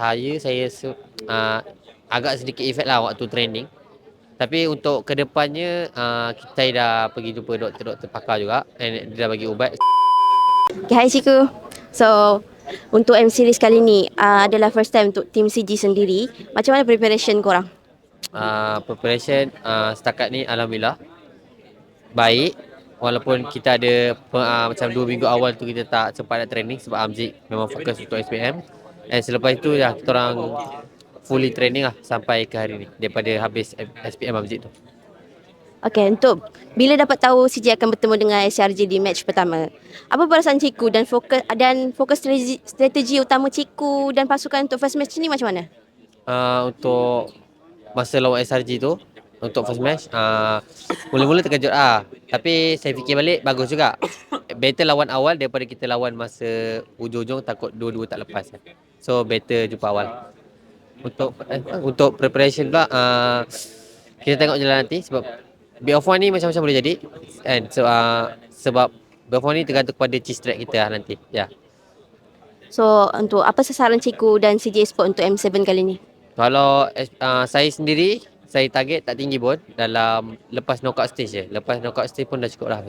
saya saya uh, agak sedikit efek lah waktu training. Tapi untuk kedepannya uh, kita dah pergi jumpa doktor-doktor pakar juga and dia dah bagi ubat. Okay, hai Ciku. So, untuk M series kali ni uh, adalah first time untuk tim CG sendiri. Macam mana preparation korang? Uh, preparation uh, setakat ni alhamdulillah baik walaupun kita ada uh, macam dua minggu awal tu kita tak sempat nak training sebab Amzik memang fokus untuk SPM and selepas itu ya kita orang fully training lah sampai ke hari ni daripada habis SPM Amzik tu. Okay, untuk bila dapat tahu CG akan bertemu dengan SRG di match pertama, apa perasaan Ciku dan fokus dan fokus strategi, strategi utama Ciku dan pasukan untuk first match ni macam mana? Uh, untuk masa lawan SRG tu untuk first match uh, mula-mula terkejut ah tapi saya fikir balik bagus juga better lawan awal daripada kita lawan masa hujung-hujung takut dua-dua tak lepas so better jumpa awal untuk eh, untuk preparation pula uh, kita tengok jalan nanti sebab bit of one ni macam-macam boleh jadi and so, uh, sebab bit of one ni tergantung kepada cheese track kita lah nanti ya yeah. So, untuk apa sasaran Ciku dan CJ Sport untuk M7 kali ni? Kalau uh, saya sendiri, saya target tak tinggi pun dalam lepas knockout stage je. Lepas knockout stage pun dah cukup lah.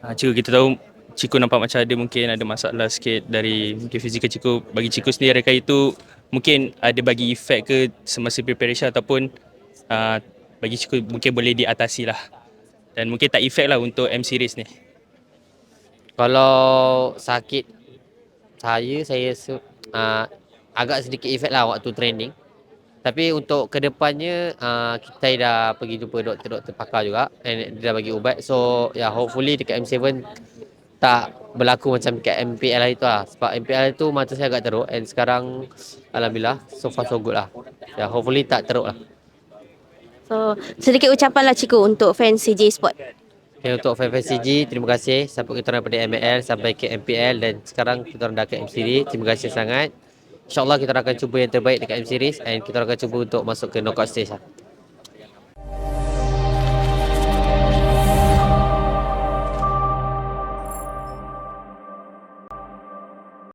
Ha, Ciku kita tahu Ciku nampak macam ada mungkin ada masalah sikit dari mungkin fizikal Ciku. Bagi Ciku sendiri adakah itu mungkin ada bagi efek ke semasa preparation ataupun uh, bagi Ciku mungkin boleh diatasi lah. Dan mungkin tak efek lah untuk M series ni. Kalau sakit saya, saya uh, agak sedikit efek lah waktu training. Tapi untuk kedepannya uh, kita dah pergi jumpa doktor-doktor pakar juga and dia dah bagi ubat. So ya yeah, hopefully dekat M7 tak berlaku macam dekat MPL itu lah. Sebab MPL itu mata saya agak teruk and sekarang Alhamdulillah so far so good lah. Ya yeah, hopefully tak teruk lah. So, sedikit ucapan lah Ciku untuk fans CJ Sport. Okay, untuk fan-fan CG, terima kasih sampai kita orang daripada ML sampai ke MPL dan sekarang kita orang dah ke M Series. Terima kasih sangat. InsyaAllah kita akan cuba yang terbaik dekat M Series and kita akan cuba untuk masuk ke knockout stage lah.